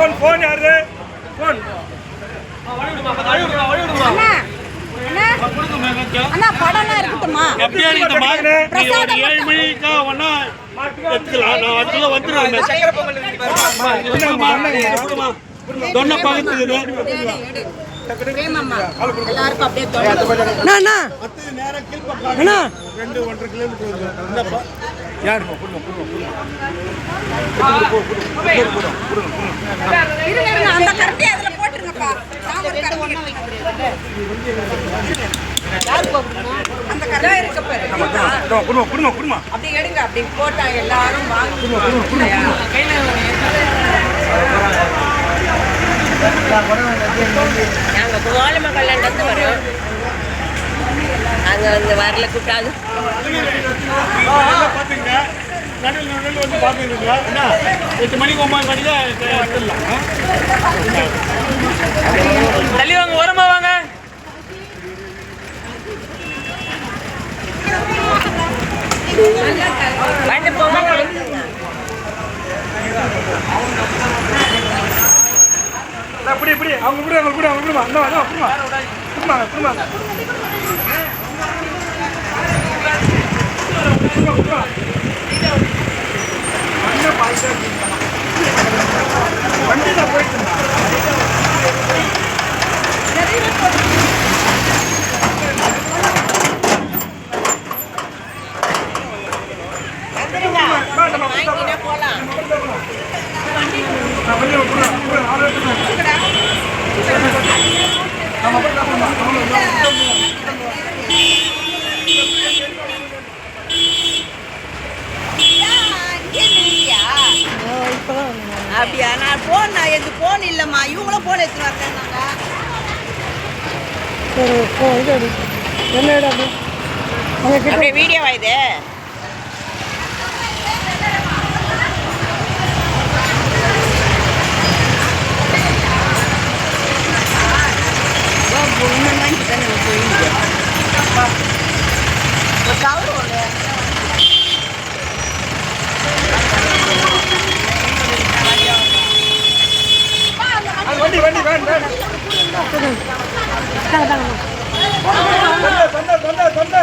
Phone phone யாரு? Phone அண்ணா படம்லாம் இருக்கட்டுமா எப்படியா நீங்க மாங்க நீங்க ஒரு ஏழு மணிக்கா ஒன்னா எடுத்துக்கலாம். அண்ணா ரெண்டு ஒன்றரை கிலோமீட்டர் யார்? அந்த கரண்டி அதுல போட்டுருங்கப்பா அந்த கரண்டி இருக்க பாரு குடும்பம் குடும்பம் அப்படி எடுங்க அப்படி போட்டா எல்லாரும் நாங்கள் கோலம கல்யாணத்து வரோம் அங்கே வந்து வரல கூட்டாது பார்த்துங்க நடுவில் நடுவில் வந்து பார்த்துருங்க என்ன? எட்டு மணிக்கு ஒன்பது மணிக்கு எடுத்துடலாம் தள்ளி வாங்க ஓரமா வாங்க. வந்து இப்படி இப்படி அவங்க கூட அவங்க கூட அவங்க இப்படி அந்த அப்புறமா திரும்ப திரும்ப திரும்ப குடும்பம் வாங்கினா அப்படியா நான் போன் நான் எங்க போன் இல்லம்மா. இவங்களும் போன் எடுத்து வரேன்னாங்க சரி போ இது எடு. என்ன இடம் அது அங்கே கிட்ட அப்படியே வீடியோ இது? தொண்டை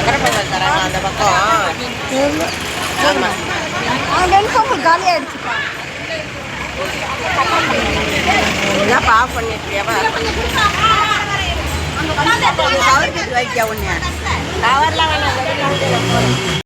சக்கரை பொங்கல் தராங்க அந்த பக்கம் ஆமாம் அவங்க காலி ஆயிடுச்சுப்பா ஆஃப் பண்ணிட்டுருக்கியாவா கவர் வைக்க ஒண்ணு கவர்லாம் வேணாம்